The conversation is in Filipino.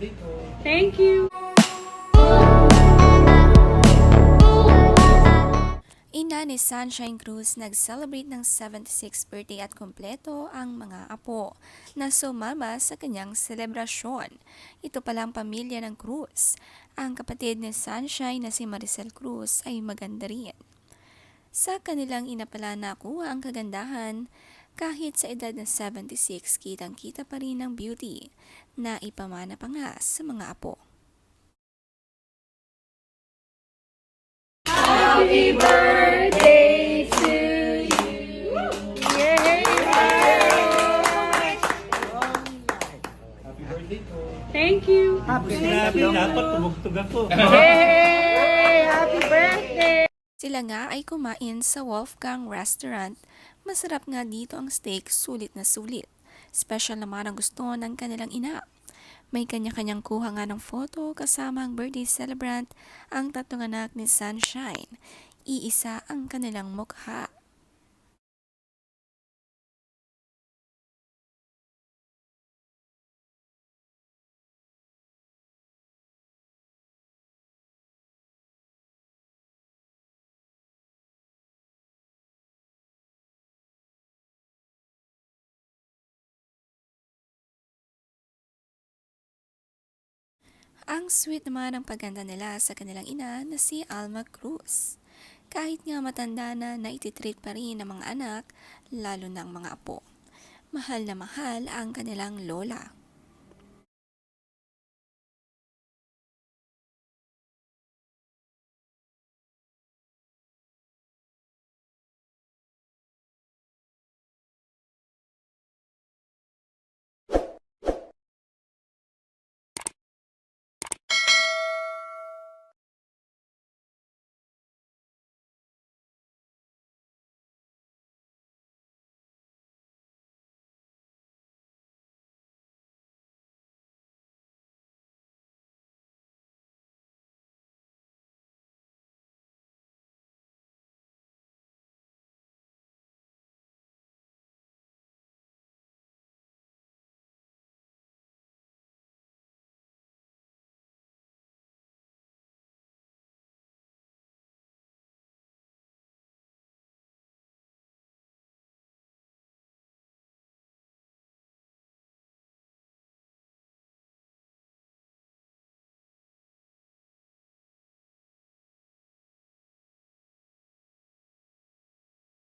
dito. Thank you! Ina ni Sunshine Cruz nag-celebrate ng 76th birthday at kompleto ang mga apo na sumama sa kanyang selebrasyon. Ito palang pamilya ng Cruz. Ang kapatid ni Sunshine na si Maricel Cruz ay maganda rin. Sa kanilang ina pala nakuha ang kagandahan kahit sa edad na 76 kitang-kita pa rin ang beauty na ipamana pa nga sa mga apo. Happy birthday po. Thank you. Sinabi dapat tumugtog ako. Hey, happy birthday. Sila nga ay kumain sa Wolfgang Restaurant. Masarap nga dito ang steak, sulit na sulit. Special naman ang gusto ng kanilang ina. May kanya-kanyang kuha nga ng photo kasama ang birthday celebrant, ang tatlong anak ni Sunshine. Iisa ang kanilang mukha. Ang sweet naman ang paganda nila sa kanilang ina na si Alma Cruz. Kahit nga matanda na naititreat pa rin ng mga anak, lalo ng mga apo. Mahal na mahal ang kanilang lola.